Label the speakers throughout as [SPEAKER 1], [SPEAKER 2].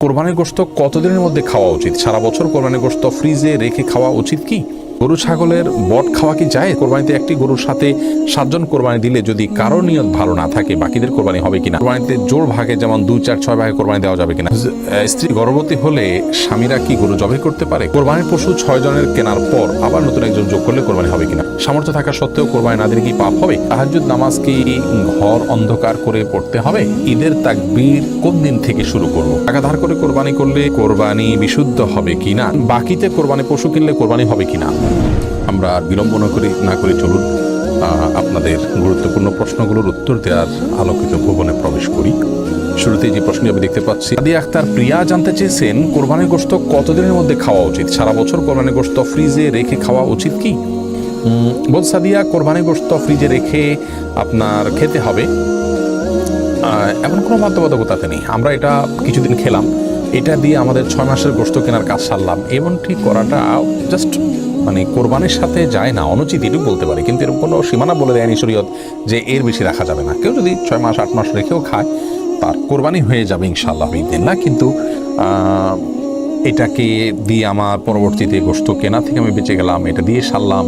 [SPEAKER 1] কোরবানির গোস্ত কতদিনের মধ্যে খাওয়া উচিত? সারা বছর কোরবানির গোস্ত ফ্রিজে রেখে খাওয়া উচিত কি? গরু ছাগলের বট খাওয়া কি যায়? কোরবানিতে একটি গরুর সাথে সাতজন কোরবানি দিলে যদি কারোর নিয়ত ভালো না থাকে, বাকিদের কোরবানি হবে কিনা? কোরবানিতে জোর ভাগে যেমন দুই, চার, ছয় ভাগে কোরবানি দেওয়া যাবে কিনা? স্ত্রী গর্ভবতী হলে স্বামীরা কি গরু জবাই করতে পারে? কোরবানির পশু ছয় জনের কেনার পর আবার নতুন একজন যোগ করলে কোরবানি হবে কিনা? সামর্থ্য থাকা সত্ত্বেও কোরবানি না দিলে কি পাপ হবে? তাহাজুদ নামাজ কি ঘর অন্ধকার করে পড়তে হবে? ঈদের তাকবীর কোন দিন থেকে শুরু করব? টাকা ধার করে কোরবানি করলে কোরবানি বিশুদ্ধ হবে কিনা? বাকিতে কোরবানি পশু কিনলে কোরবানি হবে কিনা? আমরা আর বিলম্ব না করি, না করে চলুন। আপনাদের গুরুত্বপূর্ণ প্রশ্নগুলোর উত্তর দেওয়ার আলোকিত ভবনে প্রবেশ করি। শুরুতেই যে প্রশ্নটি আমি দেখতে পাচ্ছি, আদি আক্তার প্রিয়া জানতে চেয়েছেন কোরবানির গোস্ত কতদিনের মধ্যে খাওয়া উচিত? সারা বছর কোরবানির গোস্ত ফ্রিজে রেখে খাওয়া উচিত কি? বোধ সাদিয়া, কোরবানি গোস্ত ফ্রিজে রেখে আপনার খেতে হবে। এমন কোনো বাধ্যবাধকতাতে নেই। আমরা এটা কিছুদিন খেলাম। এটা দিয়ে আমাদের ছয় মাসের গোস্ত কেনার কাজ সারলাম। এমনটি করাটা জাস্ট মানে কোরবানের সাথে যায় না। অনুচিত এটুকু বলতে পারে। কিন্তু এরকম কোনো সীমানা বলে দেয়নি শরীয়ত যে এর বেশি রাখা যাবে না। কেউ যদি ছয় মাস, আট মাস রেখেও খায়, তার কোরবানি হয়ে যাবে ইনশাল্লাহ দিন না কিন্তু এটাকে দিয়ে আমার পরবর্তীতে গোস্ত কেনা থেকে আমি বেঁচে গেলাম, এটা দিয়ে সারলাম।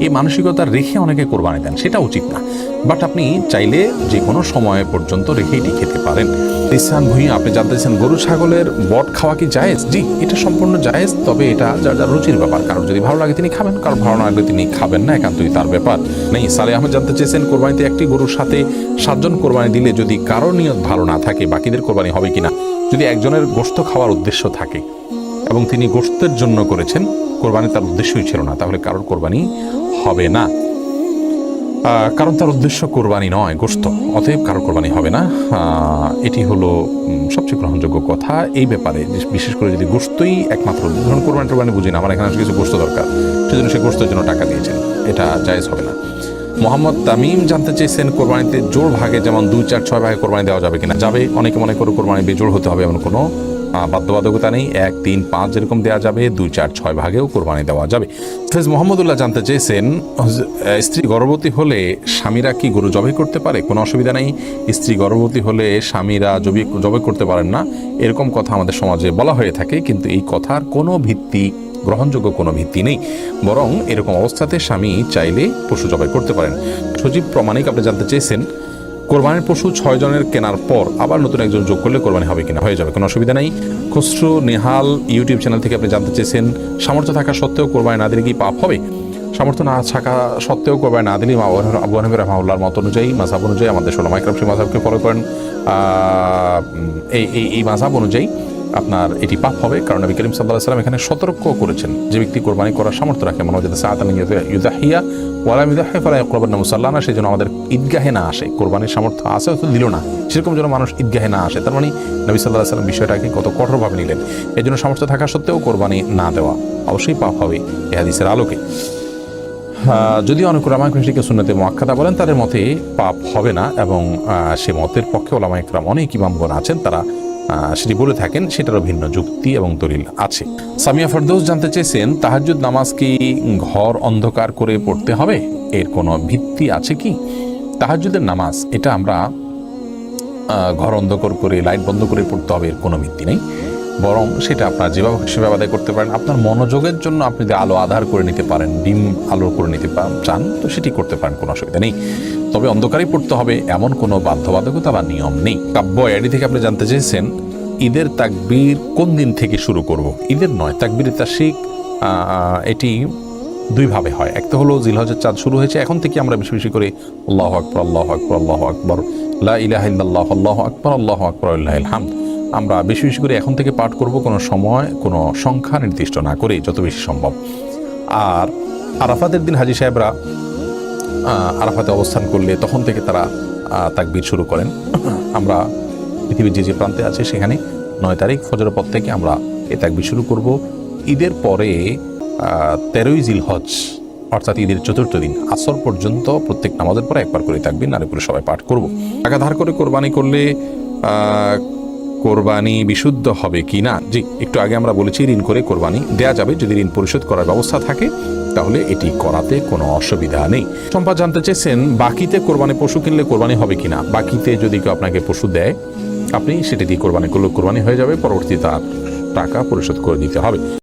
[SPEAKER 1] এই মানসিকতা রেখে অনেকে কোরবানি দেন, সেটা উচিত না। বাট আপনি চাইলে যে কোনো সময় পর্যন্ত রেখে এটি খেতে পারেন। ইসান ভুঁইয়া, আপনি জানতে গরু, ছাগলের বট খাওয়া কি জায়েজ? জি, এটা সম্পূর্ণ জায়েজ, তবে এটা যার যার রুচির ব্যাপার। কারোর যদি ভালো লাগে তিনি খাবেন, কারোর ভালো না লাগলে তিনি খাবেন না, একান্তই তার ব্যাপার। নেই সালে আহমেদ জানতে চেয়েছেন, কোরবানিতে একটি গরুর সাথে সাতজন কোরবানি দিলে যদি কারোর নিয়ত ভালো না থাকে, বাকিদের কোরবানি হবে কিনা? যদি একজনের গোস্ত খাওয়ার উদ্দেশ্য থাকে এবং তিনি গোস্তের জন্য করেছেন। কোরবানি তার উদ্দেশ্যই ছিল না, তাহলে কারোর কোরবানি হবে না। কারণ তার উদ্দেশ্য কোরবানি নয়, গোস্ত। অতএব কারও কোরবানি হবে না। এটি হলো সবচেয়ে গ্রহণযোগ্য কথা। এই ব্যাপারে বিশেষ করে যদি গোস্তই একমাত্র, ধরুন কোরবানি টোরবানি বুঝি না, আমার এখানে কিছু গোস্ত দরকার। সেজন্য সে গোস্তের জন্য টাকা দিয়েছেন। এটা জায়জ হবে না। মোহাম্মদ তামিম জানতে চেয়েছেন কোরবানিতে জোর ভাগে যেমন দুই চার ছয় ভাগে কোরবানি দেওয়া যাবে কিনা। যাবে, অনেকে মনে করে কোরবানি বেজোড় হতে হবে এমন কোনো বাধ্যবাধকতা নেই। এক, তিন, পাঁচ যেরকম দেওয়া যাবে, দুই, চার, ছয় ভাগেও কোরবানি দেওয়া যাবে। ফেজ মোহাম্মদুল্লাহ জানতে চেয়েছেন স্ত্রী গর্ভবতী হলে স্বামীরা কি গরু জবাই করতে পারে? কোনো অসুবিধা নেই। স্ত্রী গর্ভবতী হলে স্বামীরা জবি জবাই করতে পারেন না। এরকম কথা আমাদের সমাজে বলা হয়ে থাকে, কিন্তু এই কথার কোনো ভিত্তি, গ্রহণযোগ্য কোনো ভিত্তি নেই। বরং এরকম অবস্থাতে স্বামী চাইলে পশু জবাই করতে পারেন। সজীব প্রমাণিক আপনি জানতে চেয়েছেন কোরবানির পশু ছয় জনের কেনার পর আবার নতুন একজন যোগ করলে কোরবানি হবে কিনা? হয়ে যাবে, কোনো অসুবিধা নেই। খুচরো, নেহাল ইউটিউব চ্যানেল থেকে আপনি জানতে চেয়েছেন, সামর্থ্য থাকা সত্ত্বেও কোরবানি না দিলে কি পাপ হবে? সামর্থ্য না থাকা সত্ত্বেও কোরবানি না দিলে আবু হানিফ মত অনুযায়ী মাসাব অনুযায়ী আমাদের ষোলো মাইক্রাম সেই মাসাবকে ফলো করেন। এই এই এই মাসাব অনুযায়ী আপনার এটি পাপ হবে। কারণ নবী করিম সাল্লাহ সাল্লাম এখানে সতর্ক করেছেন যে ব্যক্তি কোরবানি করার সামর্থ্য রাখে। মনে হচ্ছে সাহাতান ইউদাহিয়া ওয়ালাম ইউদাহি ফালা ইয়াকরাবান্না মুসাল্লানা সেই জন্য আমাদের ঈদগাহে না আসে। কোরবানির সামর্থ্য আছে হয়তো দিল না। সেরকম যেন মানুষ ঈদগাহে না আসে। তার মানে নবী সাল্লাহ সাল্লাম বিষয়টাকে কত কঠোরভাবে নিলেন। এই জন্য সামর্থ্য থাকা সত্ত্বেও কোরবানি না দেওয়া অবশ্যই পাপ হবে এ হাদিসের আলোকে। যদিও অনেক কৃষিকে সুন্নতে মোয়াক্কাদা বলেন, তাদের মতে পাপ হবে না এবং সে মতের পক্ষে ওলামা একরাম অনেক ইমামগণ আছেন। তারা সেটি বলে থাকেন, সেটারও ভিন্ন যুক্তি এবং দলিল আছে। সামিয়া ফেরদৌস জানতে চেয়েছেন, তাহাজ্জুদ নামাজ কি ঘর অন্ধকার করে পড়তে হবে? এর কোনো ভিত্তি আছে কি? তাহাজ্জুদের নামাজ, এটা আমরা ঘর অন্ধকার করে, লাইট বন্ধ করে পড়তে হবে, এর কোনো ভিত্তি নেই। বরং সেটা আপনার যেভাবে সেভাবে আদায় করতে পারেন, আপনার মনোযোগের জন্য আপনি যদি আলো আধার করে নিতে পারেন, ডিম আলো করে নিতে চান, তো সেটি করতে পারেন, কোনো অসুবিধা নেই। তবে অন্ধকারেই পড়তে হবে, এমন কোনো বাধ্যবাধকতা বা নিয়ম নেই। কাব্য এডি থেকে আপনি জানতে চেয়েছেন, ঈদের তাকবীর কোন দিন থেকে শুরু করব? ঈদের নয়, তাকবীর তাশিক এটি দুইভাবে হয়। একটা হলো জিলহজের চাঁদ শুরু হয়েছে, এখন থেকে আমরা বেশি বেশি করে আল্লাহ আকবর আল্লাহ আকবর আল্লাহ আকবর, লা ইলাহা ইল্লাল্লাহ, আল্লাহ আকবর আল্লাহ আকবর, আল্লাহ হাম আমরা বেশি বেশি করে এখন থেকে পাঠ করব কোনো সময়, কোনো সংখ্যা নির্দিষ্ট না করে যত বেশি সম্ভব। আর আরাফাতের দিন হাজি সাহেবরা আরাফাতে অবস্থান করলে তখন থেকে তারা তাকবির শুরু করেন। আমরা পৃথিবীর যে যে প্রান্তে আছে সেখানে নয় তারিখ ফজরের পর থেকে আমরা এ তাকবির শুরু করব। ঈদের পরে তেরোই জিল হজ অর্থাৎ ঈদের চতুর্থ দিন, আসর পর্যন্ত প্রত্যেক নামাজের পরে একবার করে থাকবেন নারী করে সবাই পাঠ করব। টাকা ধার করে কোরবানি করলে কোরবানি বিশুদ্ধ হবে কি না? জি, একটু আগে আমরা বলেছি ঋণ করে কোরবানি দেয়া যাবে। যদি ঋণ পরিশোধ করার ব্যবস্থা থাকে, তাহলে এটি করাতে কোনো অসুবিধা নেই। সম্পা জানতে চেয়েছেন, বাকিতে কোরবানি পশু কিনলে কোরবানি হবে কিনা বাকিতে যদি কেউ আপনাকে পশু দেয়, আপনি সেটি দিয়ে কোরবানি করলে কোরবানি হয়ে যাবে পরবর্তী তার টাকা পরিশোধ করে দিতে হবে।